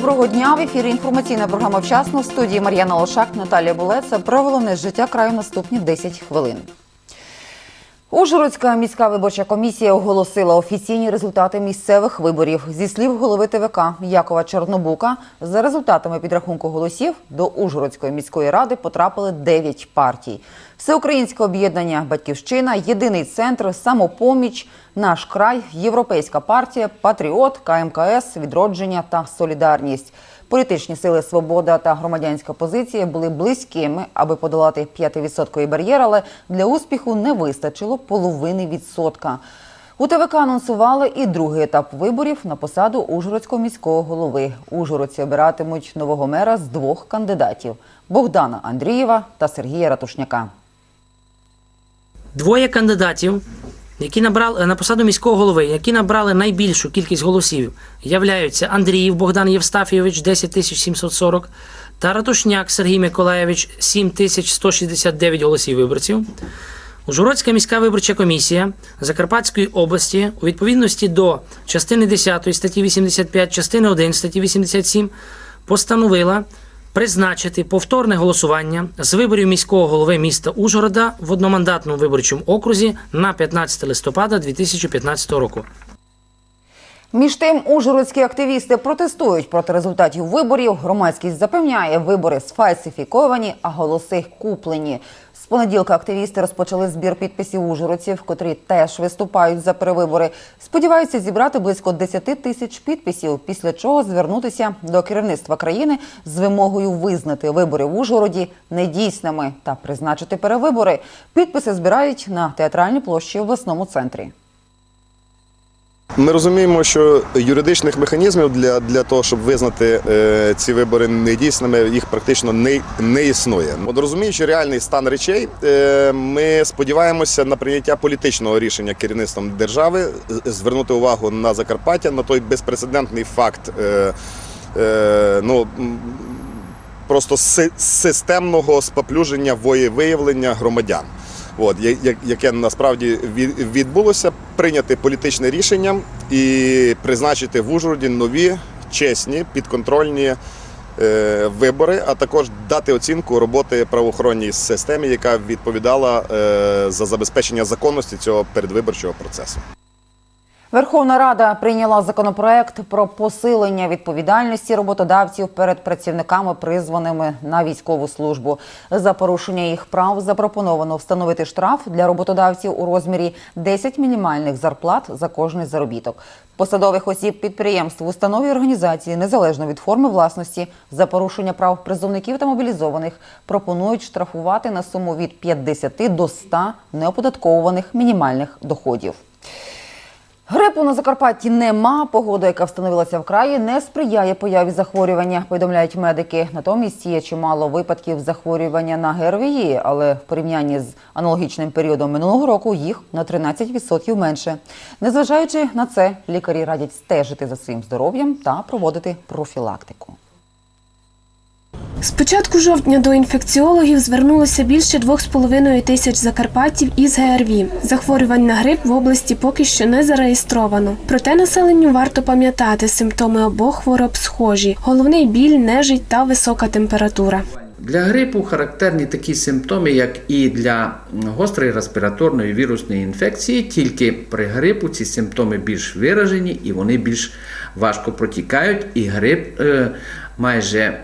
Доброго дня. В ефірі інформаційна програма «Вчасно» в студії Мар'яна Лошак, Наталія Булеца. Про головне життя краю наступні 10 хвилин. Ужгородська міська виборча комісія оголосила офіційні результати місцевих виборів. Зі слів голови ТВК Якова Чорнобука, за результатами підрахунку голосів до Ужгородської міської ради потрапили 9 партій. Всеукраїнське об'єднання Батьківщина, Єдиний центр, Самопоміч, Наш край, Європейська партія, Патріот, КМКС, Відродження та Солідарність. Політичні сили Свобода та громадянська позиція були близькими, аби подолати 5% бар'єр, але для успіху не вистачило половини відсотка. У ТВК анонсували і другий етап виборів на посаду Ужгородського міського голови. Ужгородці обиратимуть нового мера з двох кандидатів Богдана Андрієва та Сергія Ратушняка. Двоє кандидатів, які набрали на посаду міського голови, які набрали найбільшу кількість голосів, являються Андріїв Богдан Євстафійович 10 тисяч 740 та Ратушняк Сергій Миколаєвич 7 тисяч 169 голосів виборців. Ужгородська міська виборча комісія Закарпатської області у відповідності до частини 10 статті 85, частини 1 статті 87 постановила призначити повторне голосування з виборів міського голови міста Ужгорода в одномандатному виборчому окрузі на 15 листопада 2015 року. Між тим, ужгородські активісти протестують проти результатів виборів. Громадськість запевняє, вибори сфальсифіковані, а голоси куплені. Понеділка активісти розпочали збір підписів ужгородців, котрі теж виступають за перевибори. Сподіваються зібрати близько 10 тисяч підписів, після чого звернутися до керівництва країни з вимогою визнати вибори в Ужгороді недійсними та призначити перевибори. Підписи збирають на театральній площі в обласному центрі. Ми розуміємо, що юридичних механізмів для, для того, щоб визнати е, ці вибори недійсними, їх практично не, не існує. От розуміючи реальний стан речей, е, ми сподіваємося на прийняття політичного рішення керівництвом держави, звернути увагу на Закарпаття, на той безпрецедентний факт. Е, е, ну, Просто си- системного споплюження воєвиявлення громадян. От, яке насправді від- відбулося, прийняти політичне рішення і призначити в Ужгороді нові, чесні, підконтрольні е, вибори, а також дати оцінку роботи правоохоронній системі, яка відповідала е, за забезпечення законності цього передвиборчого процесу. Верховна Рада прийняла законопроект про посилення відповідальності роботодавців перед працівниками, призваними на військову службу. За порушення їх прав запропоновано встановити штраф для роботодавців у розмірі 10 мінімальних зарплат за кожний заробіток. Посадових осіб підприємств, установ і організації, незалежно від форми власності, за порушення прав призовників та мобілізованих пропонують штрафувати на суму від 50 до 100 неоподатковуваних мінімальних доходів. Грипу на Закарпатті нема. Погода, яка встановилася в краї, не сприяє появі захворювання, повідомляють медики. Натомість є чимало випадків захворювання на ГРВІ, але в порівнянні з аналогічним періодом минулого року їх на 13% менше. Незважаючи на це, лікарі радять стежити за своїм здоров'ям та проводити профілактику. З початку жовтня до інфекціологів звернулося більше 2,5 тисяч закарпатів із ГРВІ. Захворювань на грип в області поки що не зареєстровано. Проте населенню варто пам'ятати, симптоми обох хвороб схожі: головний біль, нежить та висока температура. Для грипу характерні такі симптоми, як і для гострої респіраторної вірусної інфекції, тільки при грипу ці симптоми більш виражені і вони більш важко протікають. І грип е, майже,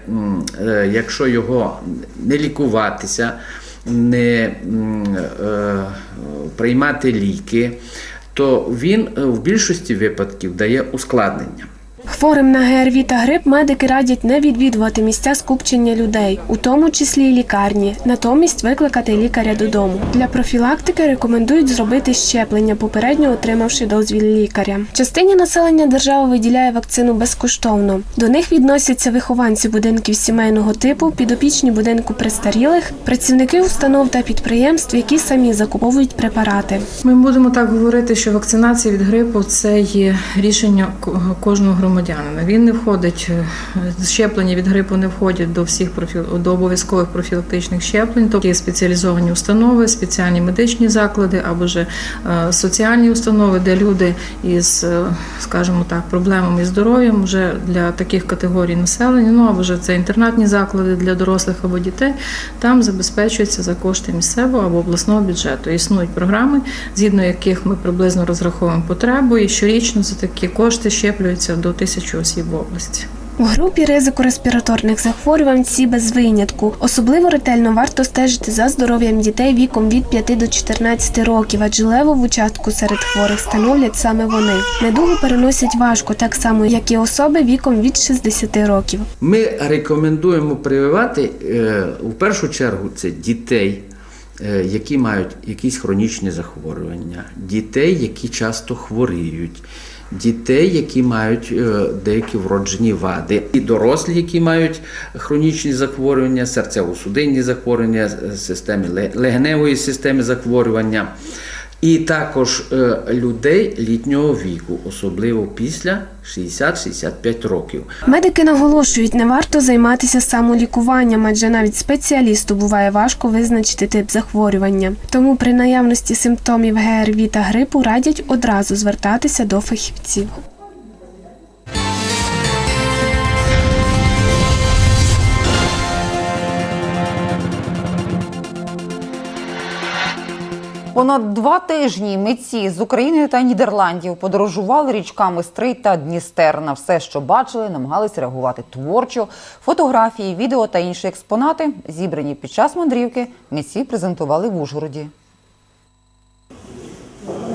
е, якщо його не лікуватися, не е, приймати ліки, то він е, в більшості випадків дає ускладнення. Хворим на ГРВІ та грип медики радять не відвідувати місця скупчення людей, у тому числі й лікарні, натомість викликати лікаря додому. Для профілактики рекомендують зробити щеплення, попередньо отримавши дозвіл лікаря. Частині населення держава виділяє вакцину безкоштовно. До них відносяться вихованці будинків сімейного типу, підопічні будинку престарілих, працівники установ та підприємств, які самі закуповують препарати. Ми будемо так говорити, що вакцинація від грипу це є рішення кожного громадянина громадянина. Він не входить е, щеплення від грипу не входять до всіх профіл до обов'язкових профілактичних щеплень, тобто є спеціалізовані установи, спеціальні медичні заклади або ж е, соціальні установи, де люди із, е, скажімо так, проблемами із здоров'ям вже для таких категорій населення, ну або ж це інтернатні заклади для дорослих або дітей, там забезпечується за кошти місцевого або обласного бюджету. Існують програми, згідно яких ми приблизно розраховуємо потребу, і щорічно за такі кошти щеплюється до тисячі осіб в області. У групі ризику респіраторних захворювань всі без винятку. Особливо ретельно варто стежити за здоров'ям дітей віком від 5 до 14 років, адже левову частку серед хворих становлять саме вони. Недугу переносять важко, так само як і особи віком від 60 років. Ми рекомендуємо прививати е, в першу чергу це дітей, е, які мають якісь хронічні захворювання, дітей, які часто хворіють. Дітей, які мають е, деякі вроджені вади, і дорослі, які мають хронічні захворювання, серцево-судинні захворювання, е, системи легеневої системи захворювання, і також е, людей літнього віку, особливо після 60-65 років. Медики наголошують, не варто займатися самолікуванням, адже навіть спеціалісту буває важко визначити тип захворювання. Тому при наявності симптомів ГРВІ та грипу радять одразу звертатися до фахівців. Понад два тижні митці з України та Нідерландів подорожували річками Стрий та Дністер. На все, що бачили, намагались реагувати творчо. Фотографії, відео та інші експонати, зібрані під час мандрівки, митці презентували в Ужгороді.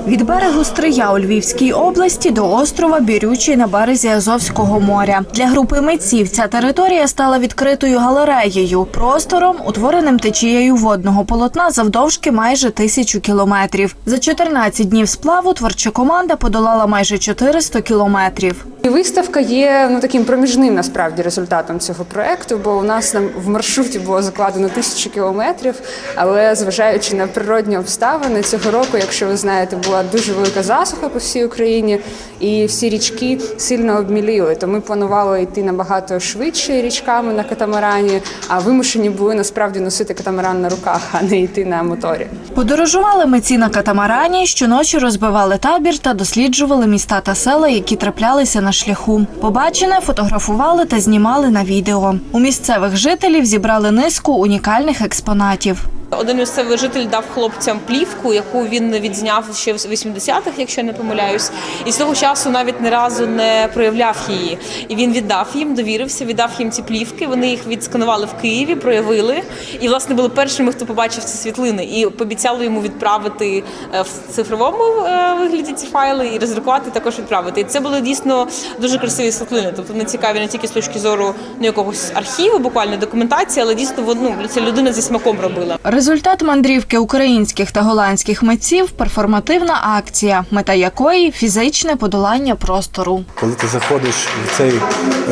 Від берегу Стрия у Львівській області до острова Бірючий на березі Азовського моря. Для групи митців ця територія стала відкритою галереєю, простором, утвореним течією водного полотна завдовжки майже тисячу кілометрів. За 14 днів сплаву творча команда подолала майже 400 кілометрів. І Виставка є ну таким проміжним насправді результатом цього проекту, бо у нас там в маршруті було закладено тисячу кілометрів. Але зважаючи на природні обставини цього року, якщо ви знаєте, була дуже велика засуха по всій Україні, і всі річки сильно обміліли. То ми планували йти набагато швидше річками на катамарані, а вимушені були насправді носити катамаран на руках, а не йти на моторі. Подорожували митці на катамарані, щоночі розбивали табір та досліджували міста та села, які траплялися на шляху. Побачене фотографували та знімали на відео. У місцевих жителів зібрали низку унікальних експонатів. Один місцевий житель дав хлопцям плівку, яку він відзняв ще в 80-х, якщо я не помиляюсь, і з того часу навіть ні разу не проявляв її. І він віддав їм, довірився, віддав їм ці плівки. Вони їх відсканували в Києві, проявили. І власне були першими, хто побачив ці світлини, і пообіцяли йому відправити е, в цифровому е, вигляді ці файли і роздрукувати також відправити. І це були дійсно дуже красиві світлини. Тобто вони цікаві не тільки з точки зору ну, якогось архіву, буквально документації, але дійсно ну, ця людина зі смаком робила. Результат мандрівки українських та голландських митців перформативна акція, мета якої фізичне подолання простору. Коли ти заходиш в цей,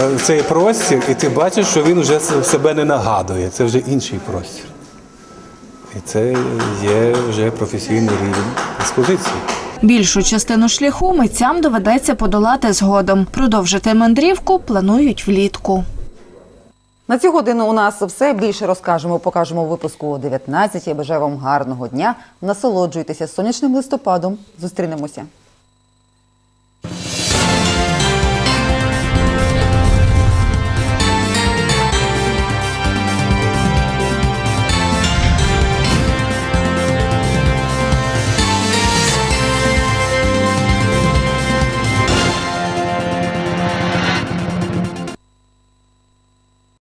е, в цей простір, і ти бачиш, що він вже себе не нагадує, це вже інший простір. І це є вже професійний рівень експозиції. Більшу частину шляху митцям доведеться подолати згодом. Продовжити мандрівку планують влітку. На цю годину у нас все більше розкажемо. Покажемо випуску о 19. Я бажаю вам гарного дня. Насолоджуйтеся сонячним листопадом. Зустрінемося.